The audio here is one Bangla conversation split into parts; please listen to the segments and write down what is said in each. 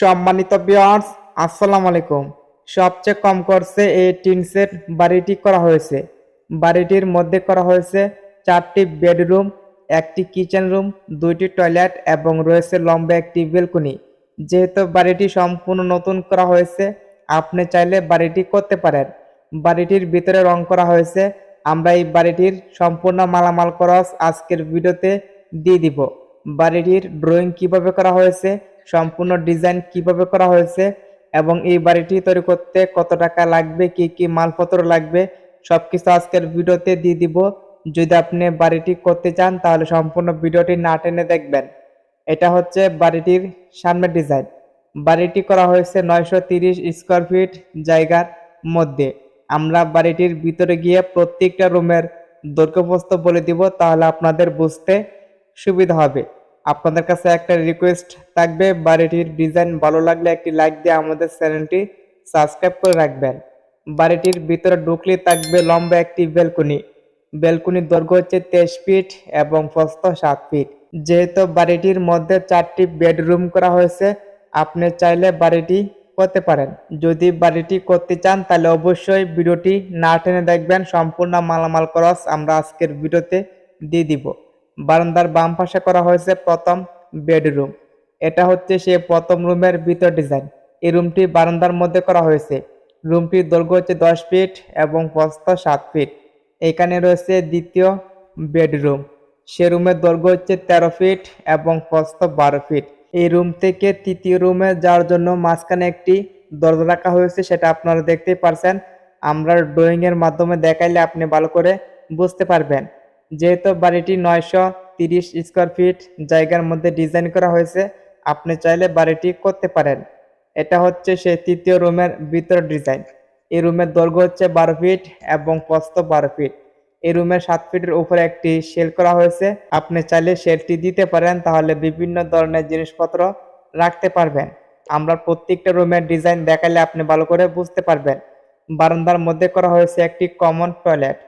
সম্মানিত বিয়ার্স আসসালামু আলাইকুম। সবচেয়ে কম খরচে এই টিন সেট বাড়িটি করা হয়েছে। বাড়িটির মধ্যে করা হয়েছে চারটি বেডরুম, একটি কিচেন রুম দুইটি টয়লেট এবং রয়েছে লম্বা একটি বেলকনি যেহেতু বাড়িটি সম্পূর্ণ নতুন করা হয়েছে, আপনি চাইলে বাড়িটি করতে পারেন। বাড়িটির ভিতরে রং করা হয়েছে, আমরা এই বাড়িটির সম্পূর্ণ মালামাল খরচ আজকের ভিডিওতে দিয়ে দিব। বাড়িটির ড্রয়িং কীভাবে করা হয়েছে সম্পূর্ণ ডিজাইন কীভাবে করা হয়েছে এবং এই বাড়িটি তৈরি করতে কত টাকা লাগবে, কি কি মালপত্র লাগবে, সবকিছু আজকের ভিডিওতে দিয়ে দিব। যদি আপনি বাড়িটি করতে চান, তাহলে সম্পূর্ণ ভিডিওটি না টেনে দেখবেন। এটা হচ্ছে বাড়িটির সামনের ডিজাইন। বাড়িটি করা হয়েছে নয়শো তিরিশ স্কোয়ার ফিট জায়গার মধ্যে। আমরা বাড়িটির ভিতরে গিয়ে প্রত্যেকটা রুমের দৈর্ঘ্যপ্রস্থ বলে দিব, তাহলে আপনাদের বুঝতে সুবিধা হবে। আপনাদের কাছে একটা রিকোয়েস্ট থাকবে, বাড়িটির ডিজাইন ভালো লাগলে একটি লাইক দিয়ে আমাদের চ্যানেলটি সাবস্ক্রাইব করে রাখবেন। বাড়িটির ভিতরে ঢুকলে থাকবে লম্বা একটি বেলকনি বেলকনির দৈর্ঘ্য হচ্ছে তেইশ ফিট এবং প্রস্থ সাত ফিট যেহেতু বাড়িটির মধ্যে চারটি বেডরুম করা হয়েছে, আপনি চাইলে বাড়িটি করতে পারেন। যদি বাড়িটি করতে চান, তাহলে অবশ্যই ভিডিওটি না টেনে দেখবেন। সম্পূর্ণ মালামাল খরচ আমরা আজকের ভিডিওতে দিয়ে দিব। বারান্দার বাম পাশে করা হয়েছে প্রথম বেডরুম। এটা হচ্ছে সে প্রথম রুমের ভিতর ডিজাইন। এই রুমটি বারান্দার মধ্যে করা হয়েছে। রুমটির দৈর্ঘ্য হচ্ছে দশ ফিট এবং প্রস্থ সাত ফিট। এখানে রয়েছে দ্বিতীয় বেডরুম। সে রুমের দৈর্ঘ্য হচ্ছে তেরো ফিট এবং প্রস্থ বারো ফিট। এই রুম থেকে তৃতীয় রুমে যাওয়ার জন্য মাঝখানে একটি দরজা রাখা হয়েছে, সেটা আপনারা দেখতেই পারছেন। আমরা ড্রয়িংয়ের মাধ্যমে দেখাইলে আপনি ভালো করে বুঝতে পারবেন। যেহেতু বাড়িটি নয়শো তিরিশ স্কোয়ার ফিট, জায়গার মধ্যে ডিজাইন করা হয়েছে, আপনি চাইলে বাড়িটি করতে পারেন। এটা হচ্ছে সেই তৃতীয় রুমের ভিতর ডিজাইন। এই রুমের দৈর্ঘ্য হচ্ছে বারো ফিট এবং প্রস্থ বারো ফিট। এই রুমের সাত ফিটের উপরে একটি শেল করা হয়েছে। আপনি চাইলে শেলটি দিতে পারেন, তাহলে বিভিন্ন ধরনের জিনিসপত্র রাখতে পারবেন। আমরা প্রত্যেকটা রুমের ডিজাইন দেখালে আপনি ভালো করে বুঝতে পারবেন। বারান্দার মধ্যে করা হয়েছে একটি কমন টয়লেট।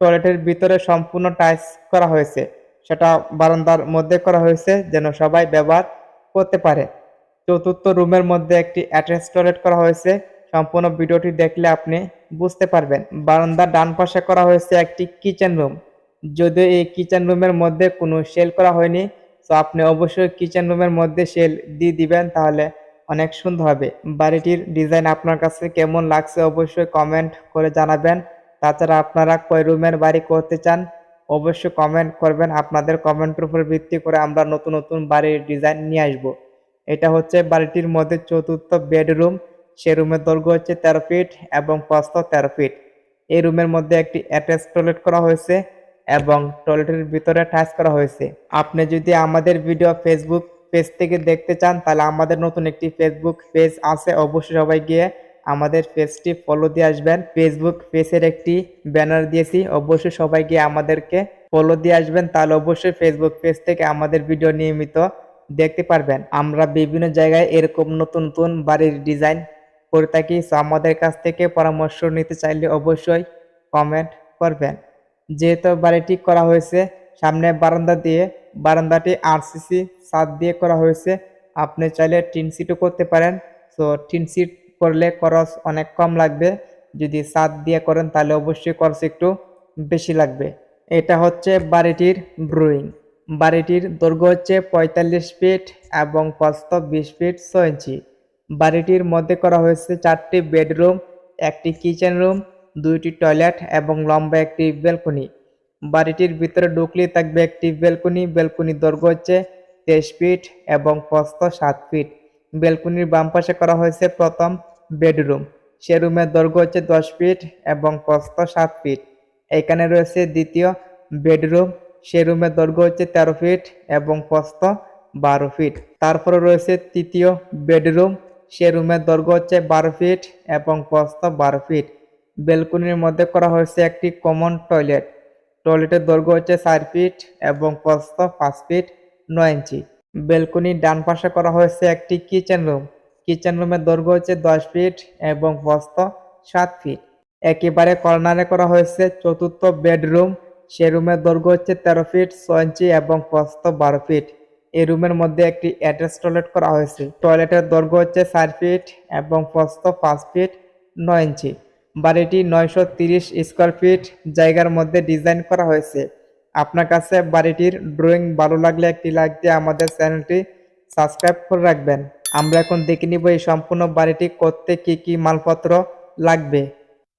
টয়লেটের ভিতরে সম্পূর্ণ টাইলস করা হয়েছে। সেটা বারান্দার মধ্যে করা হয়েছে যেন সবাই ব্যবহার করতে পারে। চতুর্থ রুমের মধ্যে একটি অ্যাটাচ টয়লেট করা হয়েছে। সম্পূর্ণ ভিডিওটি দেখলে আপনি বুঝতে পারবেন। বারান্দার ডান পাশে করা হয়েছে একটি কিচেন রুম। যদিও এই কিচেন রুমের মধ্যে কোনো সেল করা হয়নি, তো আপনি অবশ্যই কিচেন রুমের মধ্যে সেল দিয়ে দিবেন, তাহলে অনেক সুন্দর হবে। বাড়িটির ডিজাইন আপনার কাছে কেমন লাগছে অবশ্যই কমেন্ট করে জানাবেন। তাছাড়া আপনারা কয় রুমের বাড়ি করতে চান, অবশ্যই কমেন্ট করবেন। আপনাদের কমেন্টের উপর ভিত্তি করে আমরা নতুন নতুন বাড়ির ডিজাইন নিয়ে আসব। এটা হচ্ছে বাড়িটির মধ্যে চতুর্থ বেডরুম সে রুমের দৈর্ঘ্য হচ্ছে তেরো ফিট এবং প্রস্থ তেরো ফিট এই রুমের মধ্যে একটি অ্যাটাচ টয়লেট করা হয়েছে এবং টয়লেটের ভিতরে টাচ করা হয়েছে। আপনি যদি আমাদের ভিডিও ফেসবুক পেজ থেকে দেখতে চান, তাহলে আমাদের নতুন একটি ফেসবুক পেজ আছে। অবশ্যই সবাই গিয়ে আমাদের পেজটি ফলো দিয়ে আসবেন। ফেসবুক পেজের একটি ব্যানার দিয়েছি। অবশ্যই সবাই গিয়ে আমাদেরকে ফলো দিয়ে আসবেন। তাহলে অবশ্যই ফেসবুক পেজ থেকে আমাদের ভিডিও নিয়মিত দেখতে পারবেন। আমরা বিভিন্ন জায়গায় এরকম নতুন নতুন বাড়ির ডিজাইন করে থাকি। সো আমাদের কাছ থেকে পরামর্শ নিতে চাইলে অবশ্যই কমেন্ট করবেন। যেহেতু বাড়িটি করা হয়েছে, সামনে বারান্দা দিয়ে, বারান্দাটি আরসিসি ছাদ দিয়ে করা হয়েছে। আপনি চাইলে টিন সিটও করতে পারেন। তো টিন সিট করলে খরচ অনেক কম লাগবে। যদি ছাদ দিয়ে করেন তাহলে অবশ্যই খরচ একটু বেশি লাগবে। এটা হচ্ছে বাড়িটির ড্রয়িং বাড়িটির দৈর্ঘ্য হচ্ছে পঁয়তাল্লিশ ফিট এবং প্রস্থ বিশ ফিট ছ ইঞ্চি। বাড়িটির মধ্যে করা হয়েছে চারটি বেডরুম, একটি কিচেন রুম, দুইটি টয়লেট এবং লম্বা একটি বেলকনি বাড়িটির ভিতরে ঢুকলেই থাকবে একটি বেলকনি বেলকনির দৈর্ঘ্য হচ্ছে তেইশ ফিট এবং প্রস্থ সাত ফিট। বেলকনির বাম পাশে করা হয়েছে প্রথম বেডরুম। সে রুমের দৈর্ঘ্য হচ্ছে দশ ফিট এবং প্রস্থ সাত ফিট। এখানে রয়েছে দ্বিতীয় বেডরুম। সে রুমের দৈর্ঘ্য হচ্ছে তেরো ফিট এবং প্রস্থ বারো ফিট। তারপরে রয়েছে তৃতীয় বেডরুম। সে রুমের দৈর্ঘ্য হচ্ছে বারো ফিট এবং প্রস্থ বারো ফিট। বেলকনির মধ্যে করা হয়েছে একটি কমন টয়লেট। টয়লেটের দৈর্ঘ্য হচ্ছে চার ফিট এবং প্রস্থ পাঁচ ফিট নয় ইঞ্চি। বেলকনির ডান পাশে করা হয়েছে একটি কিচেন রুম কিচেন রুমের দৈর্ঘ্য হচ্ছে দশ ফিট এবং প্রস্থ সাত ফিট একেবারে কর্নারে করা হয়েছে চতুর্থ বেডরুম সে রুমের দৈর্ঘ্য হচ্ছে তেরো ফিট ছ ইঞ্চি এবং প্রস্থ বারো ফিট এই রুমের মধ্যে একটি অ্যাটাচ টয়লেট করা হয়েছে। টয়লেটের দৈর্ঘ্য হচ্ছে চার ফিট এবং প্রস্থ পাঁচ ফিট নয় ইঞ্চি বাড়িটি নয়শো তিরিশ স্কোয়ার ফিট জায়গার মধ্যে ডিজাইন করা হয়েছে। আপনার কাছে বাড়িটির ড্রয়িং ভালো লাগলে একটি লাইক দিয়ে আমাদের চ্যানেলটি সাবস্ক্রাইব করে রাখবেন। আমরা এখন দেখে নিব এই সম্পূর্ণ বাড়িটি করতে কি কি মালপত্র লাগবে।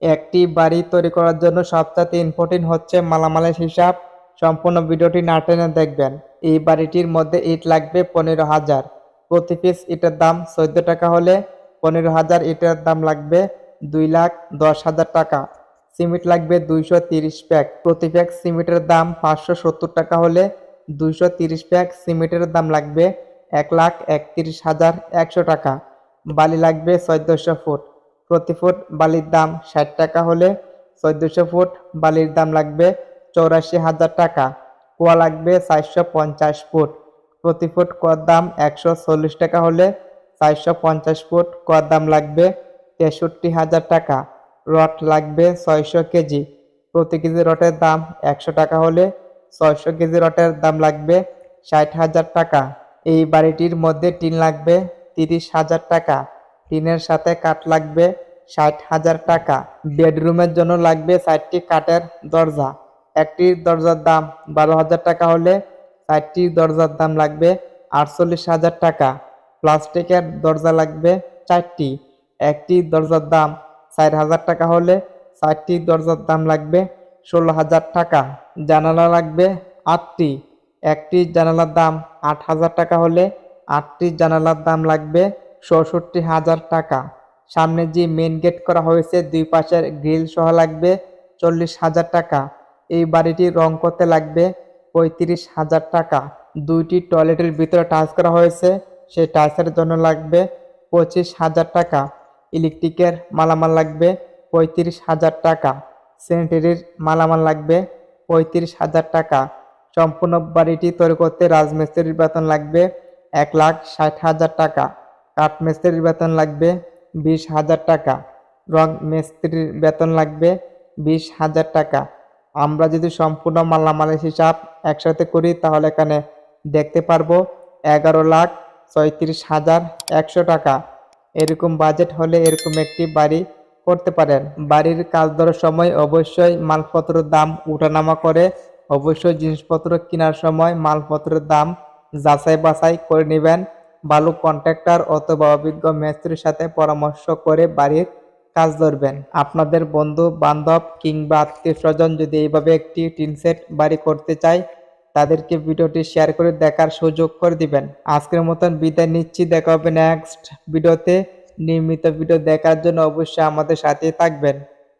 একটি বাড়ি তৈরি করার জন্য সবচেয়ে ইম্পর্টেন্ট হচ্ছে মালামালের হিসাব। সম্পূর্ণ ভিডিওটি না টেনে দেখবেন। এই বাড়িটির মধ্যে ইট লাগবে পনেরো হাজার। প্রতি পিস ইটের দাম চোদ্দ টাকা হলে পনেরো হাজার ইটের দাম লাগবে দুই লাখ দশ হাজার টাকা। সিমেন্ট লাগবে দুইশো তিরিশ প্যাক। প্রতি প্যাক সিমেন্টের দাম পাঁচশো সত্তর টাকা হলে দুইশো তিরিশ প্যাক সিমেন্টের দাম লাগবে এক লাখ একত্রিশ হাজার একশো টাকা। বালি লাগবে চোদ্দোশো ফুট। প্রতি ফুট বালির দাম ষাট টাকা হলে চোদ্দোশো ফুট বালির দাম লাগবে চৌরাশি হাজার টাকা। কুয়া লাগবে চারশো পঞ্চাশ ফুট। প্রতি ফুট কুয়ার দাম একশো চল্লিশ টাকা হলে চারশো পঞ্চাশ ফুট কুয়ার দাম লাগবে তেষট্টি হাজার টাকা। রড লাগবে ছয়শো কেজি। প্রতি কেজি রটের দাম একশো টাকা হলে ছয়শো কেজি রটের দাম লাগবে ষাট হাজার টাকা। এই বাড়িটির মধ্যে টিন লাগবে তিরিশ হাজার টাকা। টিনের সাথে কাঠ লাগবে ষাট হাজার টাকা। বেডরুমের জন্য লাগবে চারটি কাঠের দরজা। একটি দরজার দাম বারো হাজার টাকা হলে চারটি দরজার দাম লাগবে আটচল্লিশ হাজার টাকা। প্লাস্টিকের দরজা লাগবে চারটি। একটি দরজার দাম চার হাজার টাকা হলে চারটি দরজার দাম লাগবে ষোলো হাজার টাকা, জানালা লাগবে আটটি। একটি জানালার দাম আট হাজার টাকা হলে আটটি জানালার দাম লাগবে চৌষট্টি হাজার টাকা। সামনে যে মেন গেট করা হয়েছে, দুই পাশের গ্রিল সহ লাগবে চল্লিশ হাজার টাকা। এই বাড়িটি রং করতে লাগবে পঁয়ত্রিশ হাজার টাকা। দুইটি টয়লেটের ভিতরে টাচ করা হয়েছে, সেই টাচের জন্য লাগবে পঁচিশ হাজার টাকা। ইলেকট্রিকের মালামাল লাগবে পঁয়ত্রিশ হাজার টাকা। স্যানিটারির মালামাল লাগবে পঁয়ত্রিশ হাজার টাকা। সম্পূর্ণ বাড়িটি তৈরি করতে রাজমিস্ত্রির বেতন লাগবে এক লাখ ষাট হাজার টাকা। কাঠমিস্ত্রির বেতন লাগবে বিশ হাজার টাকা। রং মিস্ত্রির বেতন লাগবে বিশ হাজার টাকা। আমরা যদি সম্পূর্ণ মালামালের হিসাব একসাথে করি তাহলে এখানে দেখতে পারব এগারো লাখ ছয়ত্রিশ হাজার একশো টাকা। এরকম বাজেট হলে এরকম একটি বাড়ি করতে পারেন। বাড়ির কাজ ধরার সময় অবশ্যই মালপত্রের দাম উঠানামা করে, অবশ্যই জিনিসপত্র কেনার সময় মালপত্রের দাম যাচাই বাছাই করে নেবেন। ভালো কন্ট্রাক্টর অথবা অভিজ্ঞ মিস্ত্রির সাথে পরামর্শ করে বাড়ির কাজ ধরবেন। আপনাদের বন্ধু বান্ধব কিংবা আত্মীয় স্বজন যদি এইভাবে একটি টিন সেট বাড়ি করতে চায় তাদেরকে ভিডিওটি শেয়ার করে দেখার সুযোগ করে দিবেন। আজকের মতন বিদায় নিচ্ছি। দেখা হবে নেক্সট ভিডিওতে। নিয়মিত ভিডিও দেখার জন্য অবশ্যই আমাদের সাথে থাকবেন।